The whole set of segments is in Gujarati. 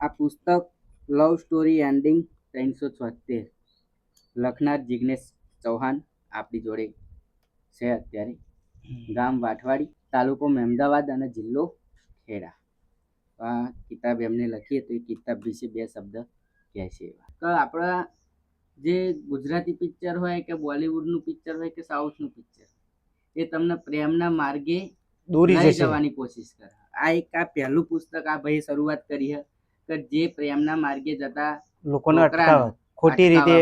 આ પુસ્તક લવ સ્ટોરી એન્ડિંગ ત્રણસો છોતેર. લખનાર જિગ્નેશ ચૌહાણ આપણી જોડે છે અત્યારે. ગામ વાઠવાડી તાલુકો મહેમદાવાદ અને જિલ્લો ખેડા. આ કિતાબ એમને લખી તો એ કિતાબ વિશે બે શબ્દ કહેશે એવા. તો આપણા જે ગુજરાતી પિક્ચર હોય કે બોલિવૂડનું પિક્ચર હોય કે સાઉથનું પિક્ચર એ તમને પ્રેમના માર્ગે દોરી જવાની કોશિશ કરે. આ એક આ પહેલું પુસ્તક આ ભાઈ શરૂઆત કરી છે કે જે પ્રેમના માર્ગે જતા લોકોને અટકાવે. ખોટી રીતે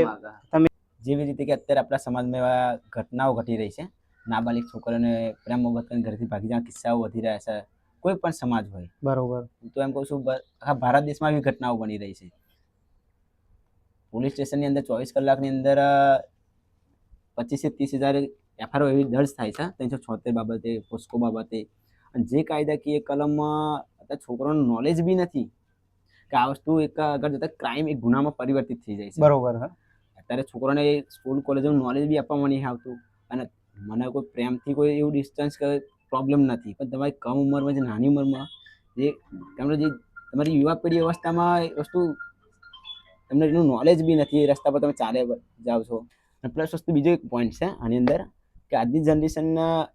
તમે જેવી રીતે કે અત્યારે આપણા સમાજમાં એવા ઘટનાઓ ઘટી રહી છે. નાબાલિક છોકરીઓને પ્રેમ મોહબ્બત કરીને ઘરથી ભાગી જવાના કિસ્સાઓ વધી રહ્યા છે. કોઈ પણ સમાજ હોય. બરોબર. તો એમ કહું છું આખા ભારત દેશમાં એવી ઘટનાઓ બની રહી છે. પોલીસ સ્ટેશનની અંદર ચોવીસ કલાકની અંદર પચીસથી ત્રીસ હજાર એફઆઈઆર એવી દર્જ થાય છે. ત્રણસો છોતેર બાબતે પોસ્કો બાબતે. અને જે કાયદાકીય કલમમાં અત્યારે છોકરાનું નોલેજ બી નથી. કે આ વસ્તુ એક આગળ જતા ક્રાઇમ એક ગુનામાં પરિવર્તિત થઈ જાય છે. બરોબર હા. અત્યારે છોકરાને સ્કૂલ કોલેજનું નોલેજ બી આપવામાં નહીં આવતું. અને મને કોઈ પ્રેમથી કોઈ એવું ડિસ્ટન્સ કે પ્રોબ્લેમ નથી. પણ તમારી કમ ઉંમરમાં જે નાની ઉંમરમાં જે તમને જે તમારી યુવા પેઢી અવસ્થામાં એ વસ્તુ તમને એનું નોલેજ બી નથી એ રસ્તા પર તમે ચાલે જાઓ છો. અને પ્લસ વસ્તુ બીજો એક પોઈન્ટ છે આની અંદર કે આજની જનરેશનના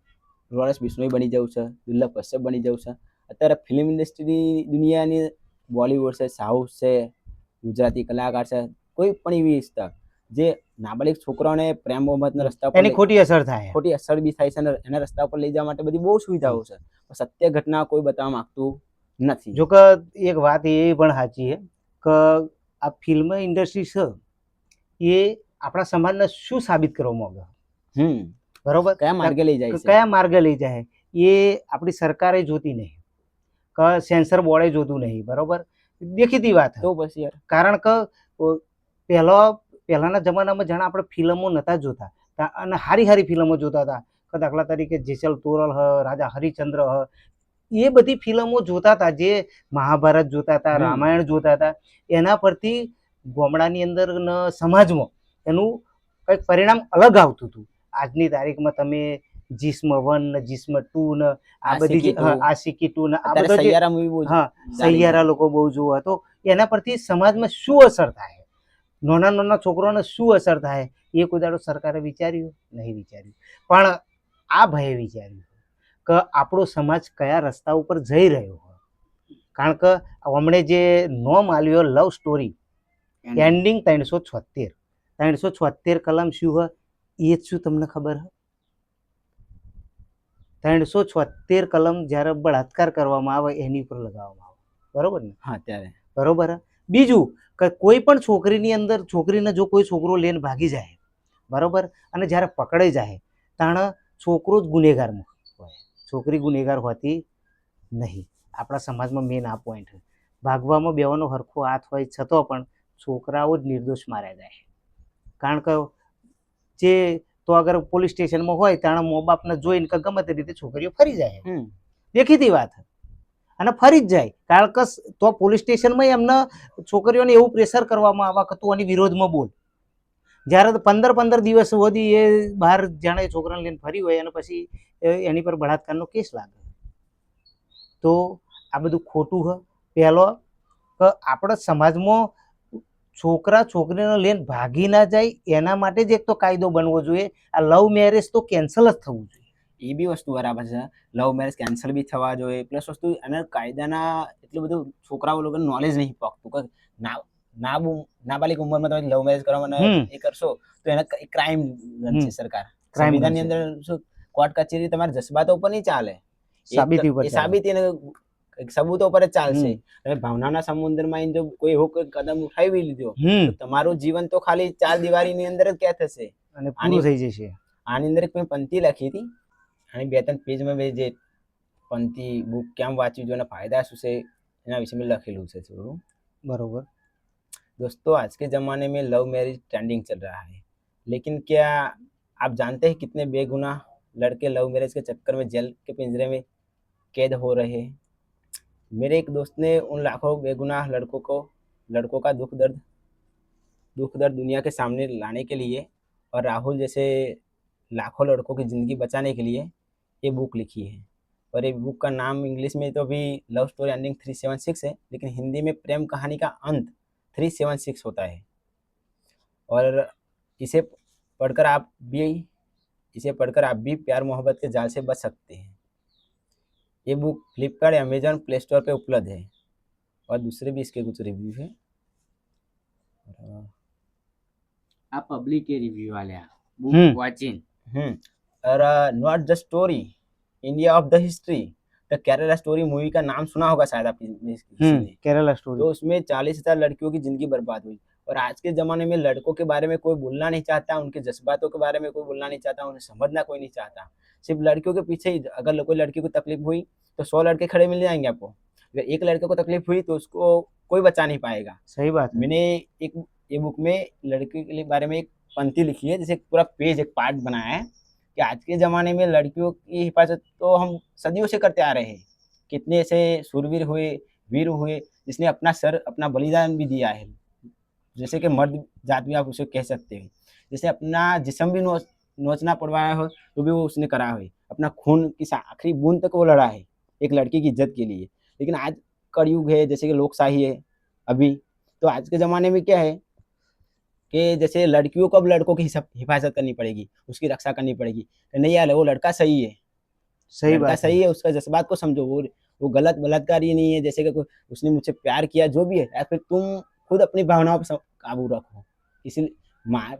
રોલેસ બિશ્નોઈ બની જવું છે દુર્લભ કશ્યપ બની જવું છે. અત્યારે ફિલ્મ ઇન્ડસ્ટ્રી દુનિયાની બોલિવૂડ છે સાઉથ છે ગુજરાતી કલાકાર છે કોઈ પણ એવી સ્તર જે નાબાલિક છોકરાઓને પ્રેમ મોહબ્બતના રસ્તા પર એની ખોટી અસર થાય. ખોટી અસર બી થાય છે અને એના રસ્તા પર લઈ જવા માટે બધી બહુ સુવિધાઓ છે. સત્ય ઘટના કોઈ બતાવવા માંગતું નથી. જો કે એક વાત એ પણ સાચી છે કે આ ફિલ્મ ઇન્ડસ્ટ્રી છે એ આપણા સમાજને શું સાબિત કરવા માંગે? હમ. બરોબર? કયા માર્ગે લઈ જાય કયા માર્ગે લઈ જાય? એ આપણી સરકારે જોતી નહીં. કે સેન્સર બોર્ડે જોતું નહીં બરોબર? દેખીતી વાત. તો પછી યાર. કારણ કે પહેલો પહેલાના જમાનામાં જાણે આપણે ફિલ્મો નહોતા જોતા. અને હારી હારી ફિલ્મો જોતા હતા. કે દાખલા તરીકે જેસલ તોરલ હ રાજા હરિચંદ્ર હ એ બધી ફિલ્મો જોતા હતા જે મહાભારત જોતા હતા રામાયણ જોતા હતા. એના પરથી ગામડાની અંદર સમાજમાં એનું કંઈક પરિણામ અલગ આવતું હતું. આજની તારીખમાં તમે જીસ્મ વન ને જીસ્મ ટુ ને આ બધી આશિકી ટુ. ને આ બધા સૈયારા મૂવી બહુ હા સહિયારા સૈયારા લોકો બહુ જોવા. તો એના પરથી સમાજમાં શું અસર થાય? નાના નાના છોકરાઓને શું અસર થાય? એ કોઈ દાડો સરકારે વિચાર્યું? નહીં વિચાર્યું. પણ આ ભયે વિચાર્યું કે આપણો સમાજ કયા રસ્તા ઉપર જઈ રહ્યો હોય. કારણ કે હમણે જે નોમ આલ્યો લવ સ્ટોરી એન્ડ એન્ડિંગ ત્રણસો છોતેર ત્રણસો છોતેર કલમ શું હોય એ જ શું તમને ખબર હે? ત્રણસો છોતેર કલમ જ્યારે બળાત્કાર કરવામાં આવે એની ઉપર લગાવવામાં આવે. બરોબર ને? હા ત્યારે. બરોબર? બીજું કે કોઈ પણ છોકરીની અંદર છોકરીને જો કોઈ છોકરો લઈને ભાગી જાય બરોબર? અને જ્યારે પકડાઈ જાય તાણે છોકરો જ ગુનેગાર હોય. છોકરી ગુનેગાર હોતી નહીં. આપણા સમાજમાં મેન આ પોઈન્ટ ભાગવામાં બેવાનો હરખો હાથ હોય છતાં પણ છોકરાઓ જ નિર્દોષ માર્યા જાય. કારણ કે જે તો અગર પોલીસ સ્ટેશનમાં હોય ત્યાં મો બાપને જોઈને કે ગમે તે રીતે છોકરીઓ ફરી જાય દેખીતી વાત. અને ફરી જ જાય. કારણ કે તો પોલીસ સ્ટેશનમાં એમને છોકરીઓને એવું પ્રેશર કરવામાં આવે કે તું આની વિરોધમાં બોલ. જ્યારે પંદર પંદર દિવસ સુધી એ બહાર જાણે છોકરાને લઈને ફરી હોય અને પછી એની પર બળાત્કારનો કેસ લાગે. તો આ બધું ખોટું હ. પહેલો કે આપણા સમાજમાં છોકરા છોકરીનો લઈને ભાગી ના જાય એના માટે જ એક તો કાયદો બનવો જોઈએ. આ લવ મેરેજ તો કેન્સલ જ થવું જોઈએ. એ બી વસ્તુ બરાબર છે. લવ મેરેજ કેન્સલ બી થવા જોઈએ. પ્લસ વસ્તુ અને કાયદાના એટલું બધું છોકરાઓ લોકોને નોલેજ નહીં પાકતું. કે ના ના બુ- નાબાલિગ ઉંમરમાં તમે લવ મેરેજ કરવા. મને એ કરશો તો એને ક્રાઇમ ગણશે સરકાર. સંવિધાનની. અંદર શું કોર્ટ કચેરી તમારા જજ્બાતો ઉપર નહીં ચાલે. સાબિતી ઉપર સાબિતી સબૂતો પર જ ચાલશે હમ. તમે ભાવનાના સમુદ્રમાં આઈને જો કોઈ એવો કોઈ કદમ ઉઠાવી લીધો હમ તમારું જીવન તો ખાલી ચાર દિવારીની અંદર જ ક્યાં થશે અને આની- પૂરું થઈ જશે આની અંદર એક મેં પંક્તિ લખી હતી અને બે ત્રણ પેજમાં મેં જે પંક્તિ બુક કેમ વાંચવી જોઈએ અને ફાયદા શું છે એના વિશે મેં લખેલું છે થોડું બરોબર दोस्तों आज के ज़माने में लव मैरिज ट्रेंडिंग चल रहा है लेकिन क्या आप जानते हैं कितने बेगुनाह लड़के लव मैरिज के चक्कर में जेल के पिंजरे में कैद हो रहे हैं मेरे एक दोस्त ने उन लाखों बेगुनाह लड़कों को, लड़कों का दुख दर्द दुख दर्द दुनिया के सामने लाने के लिए और राहुल जैसे लाखों लड़कों की ज़िंदगी बचाने के लिए ये बुक लिखी है। और ये बुक का नाम इंग्लिश में तो अभी love story ending three seven six है, लेकिन हिंदी में प्रेम कहानी का अंत थ्री सेवन सिक्स होता है। और इसे पढ़कर आप भी, इसे पढ़कर आप भी प्यार मोहब्बत के जाल से बच सकते हैं। ये book Flipkart Amazon Play Store पर उपलब्ध है। और दूसरे भी इसके कुछ रिव्यू है। आप पब्लिक के रिव्यू वाले बुक वाचिंग हम्म। हम्म। और not the story India of the history the Kerala story movie का नाम सुना होगा शायद आप केरला स्टोरी तो उसमें चालीस हज़ार लड़कियों की ज़िंदगी बर्बाद हुई। और आज के ज़माने में लड़कों के बारे में कोई बोलना नहीं चाहता उनके जज्बातों के बारे में कोई बोलना नहीं चाहता उन्हें समझना कोई नहीं चाहता। सिर्फ़ लड़कियों के पीछे ही अगर कोई लड़की को तकलीफ़ हुई तो सौ लड़के खड़े मिल जाएँगे आपको। अगर एक लड़के को तकलीफ़ हुई तो उसको कोई बचा नहीं पाएगा। सही बात है। मैंने एक ये बुक में लड़की के बारे में एक पंक्ति लिखी है जैसे पूरा पेज एक पार्ट बनाया है कि आज के ज़माने में लड़कियों की हिफाजत तो हम सदियों से करते आ रहे हैं। कितने ऐसे सूरवीर हुए वीर हुए जिसने अपना सर अपना बलिदान भी दिया है। जैसे कि मर्द जात भी आप उसे कह सकते हैं। जैसे अपना जिसम भी नोच नोचना पड़वाया हो तो भी वो उसने करा है। अपना खून की आखिरी बूंद तक वो लड़ा है एक लड़की की इज़्ज़त के लिए। लेकिन आज कलयुग है जैसे कि लोकशाही है अभी। तो आज के ज़माने में क्या है कि जैसे लड़कियों को अब लड़कों की हिफाजत करनी पड़ेगी उसकी रक्षा करनी पड़ेगी। नहीं यार वो लड़का सही है। सही बात सही है उसका जज्बात को समझो। वो वो गलत बलात्कार ही नहीं है जैसे कि उसने मुझसे प्यार किया जो भी है या फिर तुम खुद अपनी भावनाओं पर काबू रखो। किसी माँ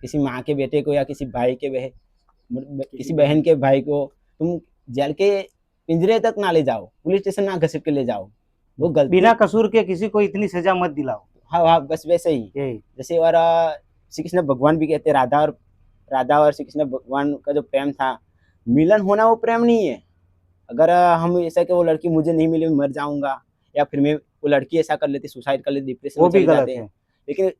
किसी माँ के बेटे को या किसी भाई के बह किसी बहन के भाई को तुम जेल के पिंजरे तक ना ले जाओ पुलिस स्टेशन ना घसीट के ले जाओ। वो गलती बिना कसूर के किसी को इतनी सजा मत दिलाओ। हाँ हाँ बस वैसे ही। जैसे और श्री कृष्ण भगवान भी कहते राधा और राधा और श्री कृष्ण भगवान का जो प्रेम था मिलन होना वो प्रेम नहीं है। अगर हम ऐसा कि वो लड़की मुझे नहीं मिली मैं मर जाऊँगा या फिर मैं वो लड़की ऐसा कर लेती सुसाइड कर लेती डिप्रेशन में भी चले जाते हैं। लेकिन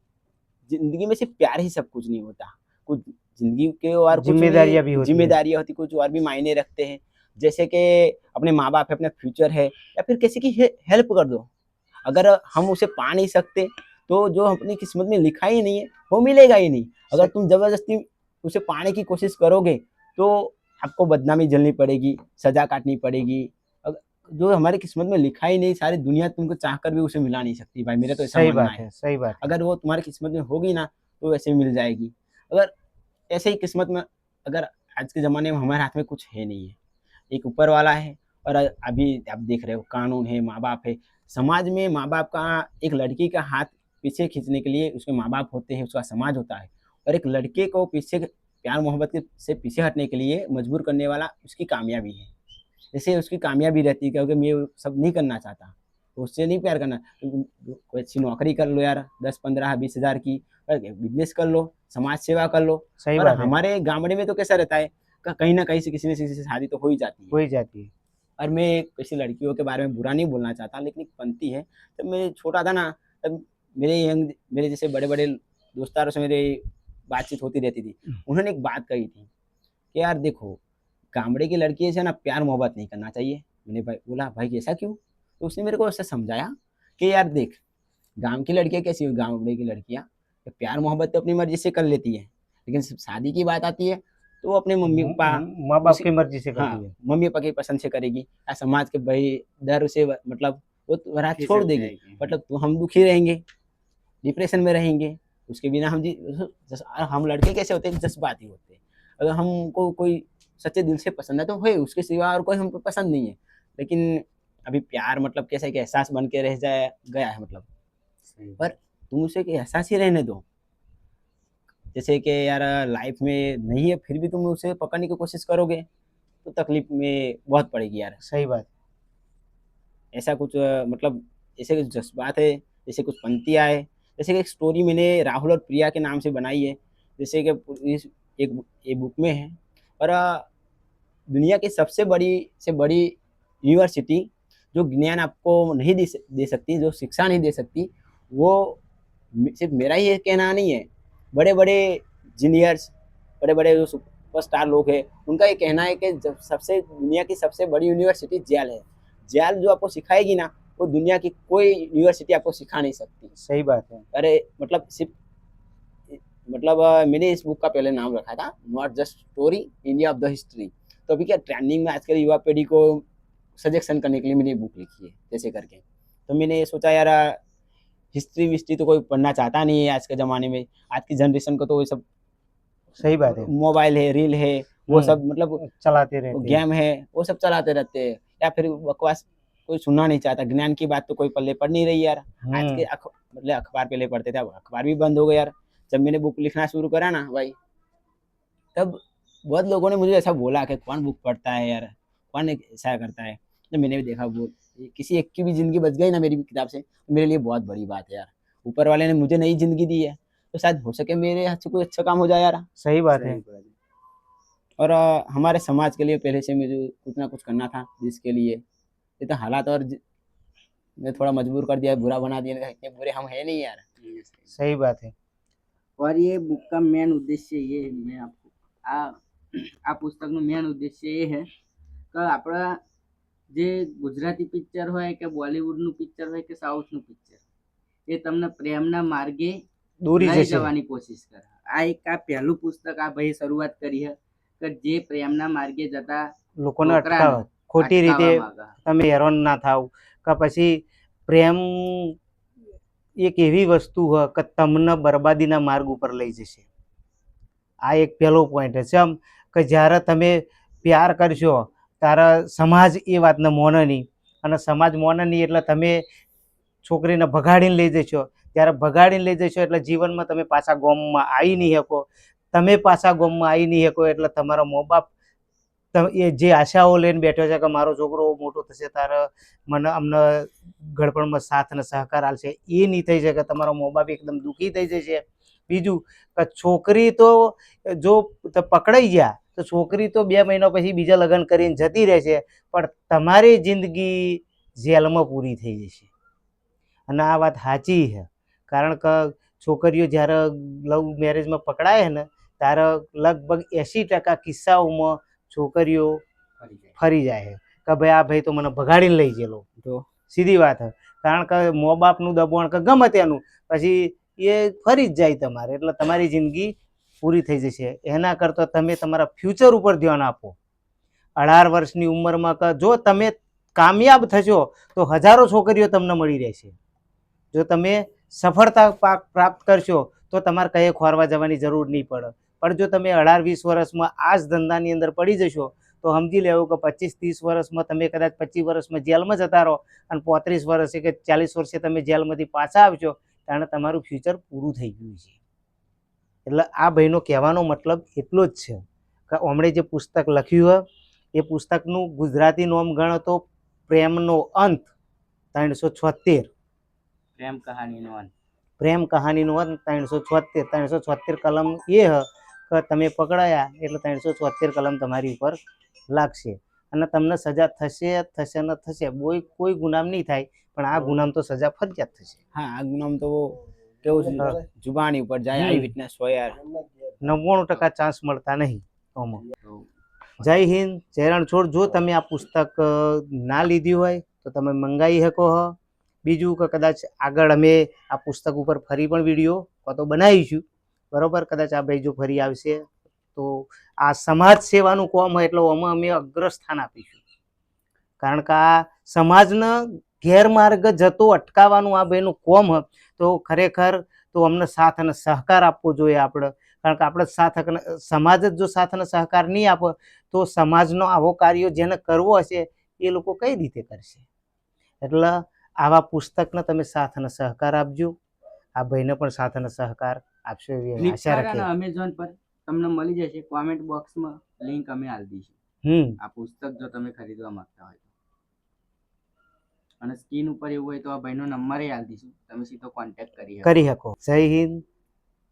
ज़िंदगी में सिर्फ़ प्यार ही सब कुछ नहीं होता। कुछ ज़िंदगी के और जिम्मेदारियाँ भी होती जिम्मेदारियाँ होती कुछ और भी मायने रखते हैं। जैसे कि अपने माँ बाप है अपना फ्यूचर है या फिर किसी की हेल्प कर दो। अगर हम उसे पा नहीं सकते तो जो अपनी किस्मत में लिखा ही नहीं है वो मिलेगा ही नहीं। अगर तुम ज़बरदस्ती उसे पाने की कोशिश करोगे तो आपको बदनामी झेलनी पड़ेगी सजा काटनी पड़ेगी जो हमारी किस्मत में लिखा ही नहीं सारी दुनिया तुमको चाह कर भी उसे मिला नहीं सकती भाई मेरा तो ऐसा सही बात है। सही बात अगर वो तुम्हारी किस्मत में होगी ना तो वैसे मिल जाएगी। अगर ऐसे ही किस्मत में अगर आज के ज़माने में हमारे हाथ में कुछ है नहीं है एक ऊपर वाला है और अभी आप देख रहे हो कानून है माँ बाप है समाज में माँ बाप का एक लड़की का हाथ पीछे खींचने के लिए उसके माँ बाप होते हैं उसका समाज होता है और एक लड़के को पीछे प्यार मोहब्बत के से पीछे हटने के लिए मजबूर करने वाला उसकी कामयाबी है। जैसे उसकी कामयाबी रहती है क्योंकि मैं सब नहीं करना चाहता। उससे नहीं प्यार करना। कोई अच्छी नौकरी कर लो यार दस पंद्रह बीस हज़ार की बिज़नेस कर लो समाज सेवा कर लो। सही बात हमारे गामड़े में तो कैसा रहता है कहीं ना कहीं से किसी न किसी से शादी तो हो ही जाती है। हो ही जाती है। और मैं किसी लड़कियों के बारे में बुरा नहीं बोलना चाहता लेकिन एक पंक्ति है जब मैं छोटा था ना तब मेरे यंग मेरे जैसे बड़े बड़े दोस्तारों से मेरी बातचीत होती रहती थी। उन्होंने एक बात कही थी कि यार देखो गामड़े की लड़की से ना प्यार मोहब्बत नहीं करना चाहिए। मैंने भाई बोला भाई ऐसा क्यों? तो उसने मेरे को ऐसा समझाया कि यार देख गाँव की लड़कियाँ कैसी हुई गामड़े की लड़कियाँ तो प्यार मोहब्बत तो अपनी मर्ज़ी से कर लेती है। लेकिन शादी की बात आती है तो वो अपने मम्मी पापा माँ बाप उसी- की मर्ज़ी से हाँ मम्मी पापा की पसंद से करेगी। या समाज के भाई डर से मतलब वो तो रात छोड़ देगी। मतलब तो हम दुखी रहेंगे डिप्रेशन में रहेंगे उसके बिना हम जी हम लड़के कैसे होते हैं? जज्बाती होते हैं। अगर हमको कोई सच्चे दिल से पसंद है तो है उसके सिवा और कोई हमको पसंद नहीं है। लेकिन अभी प्यार मतलब कैसे एक एहसास बन के रह जाए गया है मतलब। पर तुम उसे एक एहसास ही रहने दो। जैसे कि यार लाइफ में नहीं है फिर भी तुम उसे पकड़ने की कोशिश करोगे तो तकलीफ़ में बहुत पड़ेगी यार। सही बात। ऐसा कुछ मतलब ऐसे कुछ जज्बात है जैसे कुछ पंक्तियाँ है जैसे कि एक स्टोरी मैंने राहुल और प्रिया के नाम से बनाई है जैसे कि इस एक ये बुक में है। और दुनिया की सबसे बड़ी से बड़ी यूनिवर्सिटी जो ज्ञान आपको नहीं दे दे सकती जो शिक्षा नहीं दे सकती वो सिर्फ़ मेरा ही ये कहना नहीं है। बड़े बड़े इंजीनियर्स बड़े बड़े जो सुपरस्टार लोग हैं उनका ये कहना है कि जब सबसे दुनिया की सबसे बड़ी यूनिवर्सिटी जेल है। जेल जो आपको सिखाएगी ना वो दुनिया की कोई यूनिवर्सिटी आपको सिखा नहीं सकती। सही बात है। अरे मतलब सिर्फ़ मतलब मैंने इस बुक का पहले नाम रखा था not just story India of the history तो अभी क्या ट्रेंडिंग में आजकल युवा पीढ़ी को सजेशन करने के लिए मैंने बुक लिखी है जैसे करके। तो मैंने सोचा यार हिस्ट्री विस्ट्री तो कोई पढ़ना चाहता नहीं है आज के ज़माने में। आज की जनरेशन को तो वो सब सही बात है। मोबाइल है रील है वो हम्म, सब मतलब चलाते रहते हैं। गेम है वो सब चलाते रहते हैं। या फिर बकवास कोई सुनना नहीं चाहता ज्ञान की बात तो कोई पल्ले पढ़ नहीं रही यार। आज हम्म, के अख, मतलब अखबार पहले पढ़ते थे अखबार भी बंद हो गए यार। जब मैंने बुक लिखना शुरू करा ना भाई तब बहुत लोगों ने मुझे ऐसा बोला कि कौन बुक पढ़ता है यार कौन ऐसा करता है। तो मैंने भी देखा वो किसी एक की भी ज़िंदगी बच गई ना मेरी किताब से तो मेरे लिए बहुत बड़ी बात है यार। ऊपर वाले ने मुझे नई ज़िंदगी दी है तो शायद हो सके मेरे हाथ से कोई अच्छा काम हो जाए यार। सही बात है। और हमारे समाज के लिए पहले से मुझे कुछ ना कुछ करना था जिसके लिए ये तो हालात और ने थोड़ा मजबूर कर दिया बुरा बना दिया इतने बुरे हम है नहीं यार। सही बात है। और ये बुक का मेन उद्देश्य ये है, मैं आपको આ આ પુસ્તકનું મેન ઉદ્દેશ્ય એ છે કે આપણા જે ગુજરાતી પિક્ચર હોય કે બોલિવૂડનું પિક્ચર હોય કે સાઉથનું પિક્ચર એ તમને પ્રેમના માર્ગે દોરી જવાની કોશિશ કરે. આ એક આ પહેલું પુસ્તક આ ભાઈ શરૂઆત કરી છે કે જે પ્રેમના માર્ગે જતા લોકોને અટકાવે. ખોટી રીતે તમે હેરાન ના થાવ કે પછી પ્રેમ એક એવી વસ્તુ હ કે તમને બરબાદીના માર્ગ ઉપર લઈ જશે. આ એક પહેલો પોઈન્ટ છે. આમ કે જ્યારે તમે પ્યાર કરશો ત્યારે સમાજ એ વાતને મોને નહીં. અને સમાજ મોને નહીં એટલે તમે છોકરીને ભગાડીને લઈ જશો. ત્યારે ભગાડીને લઈ જશો એટલે જીવનમાં તમે પાછા ગોમમાં આવી નહીં શકો. તમે પાછા ગોમમાં આવી નહીં શકો એટલે તમારો મો બાપ એ જે આશાઓ લઈને બેઠો છે કે મારો છોકરો મોટો થશે, તારે મને અમને ગળપણમાં સાથ અને સહકાર આલશે એ નહીં થઈ શકે. તમારો મો બાપ એકદમ દુઃખી થઈ જશે. બીજું કે છોકરી તો જો પકડાઈ ગયા તો છોકરી તો બે મહિના પછી બીજા લગ્ન કરીને જતી રહેશે પણ તમારી જિંદગી જેલમાં પૂરી થઈ જશે. અને આ વાત સાચી છે. કારણ કે છોકરીઓ જ્યારે લવ મેરેજમાં પકડાય છે ને ત્યારે લગભગ એંસી ટકા કિસ્સાઓમાં છોકરીઓ ફરી જાય. છે. કે ભાઈ આ ભાઈ તો મને ભગાડીને લઈ ગયેલો. જો. સીધી વાત કારણ કે મો બાપનું દબાણ કે ગમે તેનું પછી એ ફરી જ જાય તમારે. એટલે તમારી જિંદગી પૂરી થઈ જશે. એના કરતાં તમે તમારા ફ્યુચર ઉપર ધ્યાન આપો. અઢાર વર્ષની ઉંમરમાં જો તમે કામયાબ થશો, તો હજારો છોકરીઓ તમને મળી રહેશે. જો તમે સફળતા પાક પ્રાપ્ત કરશો, તો તમારે કંઈ ખોરવા જવાની જરૂર નહીં પડે. પણ જો તમે અઢાર વીસ વર્ષમાં આ જ ધંધાની અંદર પડી જશો, તો સમજી લેવું કે પચીસ ત્રીસ વર્ષમાં તમે કદાચ પચીસ વર્ષમાં જેલમાં જતા રહો અને પોત્રીસ વર્ષે કે ચાલીસ વર્ષે તમે જેલમાંથી પાછા આવશો ત્યારે તમારું ફ્યુચર પૂરું થઈ ગયું છે. એટલે આ ભાઈનો કહેવાનો મતલબ એટલો જ છે કે હમણે જે પુસ્તક લખ્યું હોય એ પુસ્તકનું ગુજરાતી નોમ ગણો તો પ્રેમનો અંત ત્રણસો છોતેર. પ્રેમ કહાનીનો અંત. પ્રેમ કહાનીનો અંત ત્રણસો છોતેર. ત્રણસો છોતેર કલમ એ હ કે તમે પકડાયા એટલે ત્રણસો છોતેર કલમ તમારી ઉપર લાગશે. અને તમને સજા થશે થશે ને થશે કોઈ કોઈ ગુનામ નહીં થાય પણ આ ગુનામ તો સજા ફરજિયાત થશે. હા આ ગુનામ તો કેવું છે જુબાની ઉપર જાય આઈ વિટનેસ હોય યાર નવ્વાણું ટકા ચાન્સ મળતા નહીં આમાં જય હિન્દ ચેરણ છોડ. જો તમે આ પુસ્તક ના લીધી હોય તો તમે મંગાવી શકો હો. બીજું કે કદાચ આગળ અમે આ પુસ્તક ઉપર ફરી પણ વીડિયો કાં તો બનાવીશું. બરોબર? કદાચ આ ભાઈ જો ફરી આવશે તો આ સમાજ સેવાનું કોમ હોય એટલે અમે અમે અગ્રસ્થાન આપીશું. કારણ કે આ સમાજને ગેરમાર્ગ જતો અટકાવવાનું આ ભાઈનું કોમ તો ખરેખર તો અમને સાથ અને સહકાર આપવો જોઈએ આપણે કારણ કે આપણે સાથ સમાજ જ જો સાથ અને સહકાર નહીં આપે તો સમાજનો આવો કાર્યો જેને કરવો હશે એ લોકો કઈ રીતે કરશે? એટલે આવા પુસ્તકને તમે સાથ અને સહકાર આપજો. આ ભાઈને પણ સાથ અને સહકાર આપશો એવી આશા રાખીએ. અમેઝોન પર તમને મળી જશે. કોમેન્ટ બોક્સમાં લિંક અમે આપી દઈશું. હમ. આ પુસ્તક જો તમે ખરીદવા માંગતા હોય અને સ્ક્રીન ઉપર એવું હોય તો આ ભાઈનો નંબર આલી દઈશું. તમે સીધો કોન્ટેક્ટ કરી કરી શકો. જય હિન્દ,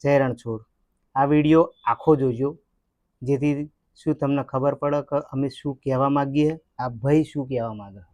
જય રણછોડ. આ વીડિયો આખો જોજો. જેથી શું તમને ખબર પડે કે અમે શું કહેવા માગીએ? આ ભાઈ શું કહેવા માગે?